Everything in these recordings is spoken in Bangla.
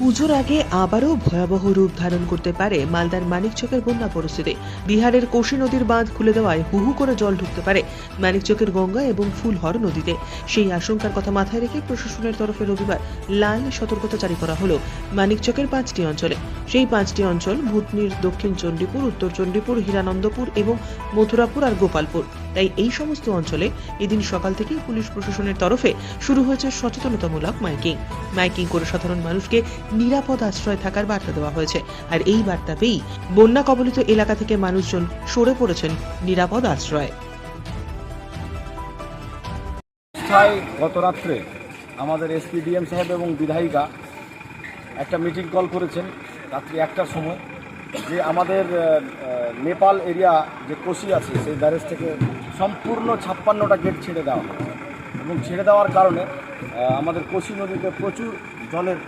পুজোর আগে আবারও ভয়াবহ রূপ ধারণ করতে পারে মালদার মানিকচকের বন্যা পরিস্থিতি। বিহারের কোশি নদীর বাঁধ খুলে দেওয়ায় হুহু করে জল ঢুকতে পারে মানিকচকের গঙ্গা এবং ফুলহর নদীতে। সেই আশঙ্কার কথা মাথায় রেখে প্রশাসনের তরফে রবিবার লাল সতর্কতা জারি করা হলো মানিকচকের পাঁচটি অঞ্চলে। সেই পাঁচটি অঞ্চল ভূতনির দক্ষিণ চণ্ডীপুর, উত্তর চণ্ডীপুর, হীরানন্দপুর এবং মথুরাপুর আর গোপালপুর। তাই এই সমস্ত অঞ্চলে এদিন সকাল থেকেই পুলিশ প্রশাসনের তরফে শুরু হয়েছে সচেতনতামূলক মাইকিং। মাইকিং করে সাধারণ মানুষকে নিরাপদ আশ্রয় থাকার বার্তা দেওয়া হয়েছে। আর এই বার্তা পেয়েই বন্যা কবলিত এলাকা থেকে মানুষজন সরে পড়েছেন নিরাপদ আশ্রয়। গত রাত্রে আমাদের এসপি ডিএম সাহেব এবং বিধায়িকা একটা মিটিং কল করেছেন রাত্রি একটার সময় যে আমাদের নেপাল এরিয়া যে কোশি আছে, সেই ব্যারেজ থেকে সম্পূর্ণ ছাপ্পান্নটা গেট ছেড়ে দেওয়া এবং ছেড়ে দেওয়ার কারণে আমাদের কোশি নদীতে প্রচুর জলের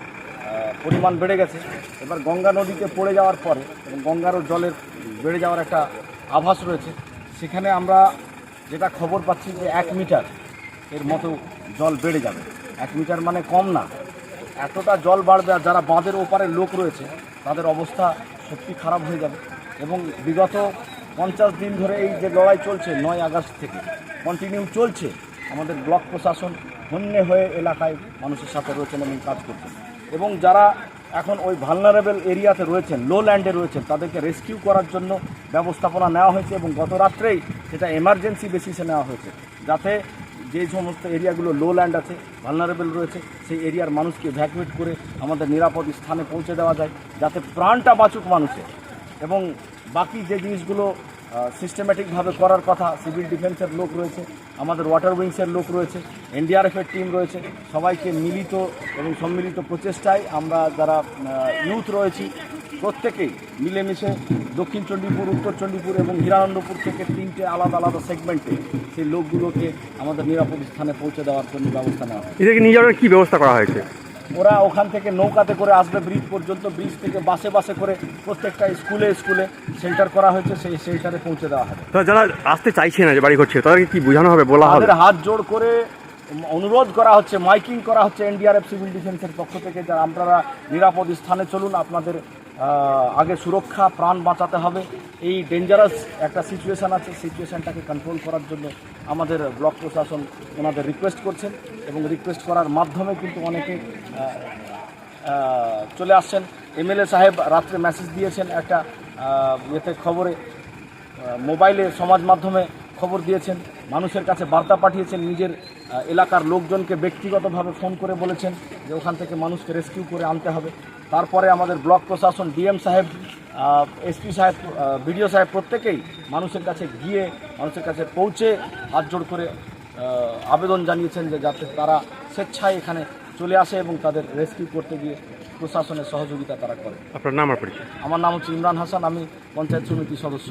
পরিমাণ বেড়ে গেছে। এবার গঙ্গা নদীতে পড়ে যাওয়ার পরে এবং গঙ্গারও জলের বেড়ে যাওয়ার একটা আভাস রয়েছে, সেখানে আমরা যেটা খবর পাচ্ছি যে এক মিটার এর মতো জল বেড়ে যাবে। এক মিটার মানে কম না। এতটা জল বাড়বে আর যারা বাঁধের ওপারে লোক রয়েছে, তাদের অবস্থা সত্যি খারাপ হয়ে যাবে। এবং বিগত পঞ্চাশ দিন ধরে এই যে লড়াই চলছে নয় আগস্ট থেকে কন্টিনিউ চলছে, আমাদের ব্লক প্রশাসন হন্যে হয়ে এলাকায় মানুষের সাথে রয়েছেন এবং কাজ করছেন। এবং যারা এখন ওই ভালনারেবল এরিয়াতে রয়েছেন লো ল্যান্ডে রয়েছেন, তাদেরকে রেস্কিউ করার জন্য ব্যবস্থাপনা নেওয়া হয়েছে এবং গত রাত্রেই সেটা এমার্জেন্সি বেসিসে নেওয়া হয়েছে। যাতে যে সমস্ত এরিয়াগুলো লো ল্যান্ড আছে ভালনারেবল রয়েছে, সেই এরিয়ার মানুষকে ভ্যাকুয়েট করে আমাদের নিরাপদ স্থানে পৌঁছে দেওয়া যায়, যাতে প্রাণটা বাঁচুক মানুষের। এবং বাকি যে জিনিসগুলো সিস্টেম্যাটিকভাবে করার কথা সিভিল ডিফেন্সের লোক রয়েছে, আমাদের ওয়াটার উইংসের লোক রয়েছে এনডিআরএফের টিম রয়েছে, সবাইকে মিলিত এবং সম্মিলিত প্রচেষ্টায় আমরা যারা ইউথ রয়েছি, প্রত্যেকেই মিলেমিশে দক্ষিণ চণ্ডীপুর, উত্তর চণ্ডীপুর এবং হীরানন্দপুর থেকে তিনটে আলাদা আলাদা সেগমেন্টে সেই লোকগুলোকে আমাদের নিরাপদ স্থানে পৌঁছে দেওয়ার জন্য ব্যবস্থা নেওয়া হয়। এদেরকে নিয়ে যাওয়ার কি ব্যবস্থা করা হয়েছে ওরা ওখান থেকে নৌকাতে করে আসবে ব্রিজ পর্যন্ত ব্রিজ থেকে বাসে বাসে করে প্রত্যেকটা স্কুলে স্কুলে শেল্টার করা হয়েছে সেই শেল্টারে পৌঁছে দেওয়া হবে। তো যারা আসতে চাইছে না যে বাড়ি করছে তাদেরকে কি বোঝানো হবে বলা হবে? তাদের হাত জোড় করে অনুরোধ করা হচ্ছে মাইকিং করা হচ্ছে এনডিআরএফ সিভিল ডিফেন্সের পক্ষ থেকে যারা আপনারা নিরাপদ স্থানে চলুন আপনাদের আগে সুরক্ষা, প্রাণ বাঁচাতে হবে। এই ডেঞ্জারাস একটা সিচুয়েশান আছে। সিচুয়েশানটাকে কন্ট্রোল করার জন্য আমাদের ব্লক প্রশাসন ওনাদের রিকোয়েস্ট করছেন এবং রিকোয়েস্ট করার মাধ্যমে কিন্তু অনেকে চলে আসছেন। এমএলএ সাহেব রাত্রে মেসেজ দিয়েছেন একটা ইয়েতে খবরে মোবাইলে, সমাজ মাধ্যমে খবর দিয়েছেন। মানুষের কাছে বার্তা পাঠিয়েছেন। নিজের এলাকার লোকজনকে ব্যক্তিগতভাবে ফোন করে বলেছেন যে ওখান থেকে মানুষকে রেস্কিউ করে আনতে হবে। তারপরে আমাদের ব্লক প্রশাসন ডিএম সাহেব এসপি সাহেব বিডিও সাহেব প্রত্যেকেই মানুষের কাছে গিয়ে মানুষের কাছে পৌঁছে হাত জোড় করে আবেদন জানিয়েছেন যে যাতে তারা স্বেচ্ছায় এখানে চলে আসে এবং তাদের রেস্কিউ করতে গিয়ে প্রশাসনের সহযোগিতা তারা করে। আপনার নাম আমার নাম হচ্ছে ইমরান হাসান আমি পঞ্চায়েত সমিতির সদস্য।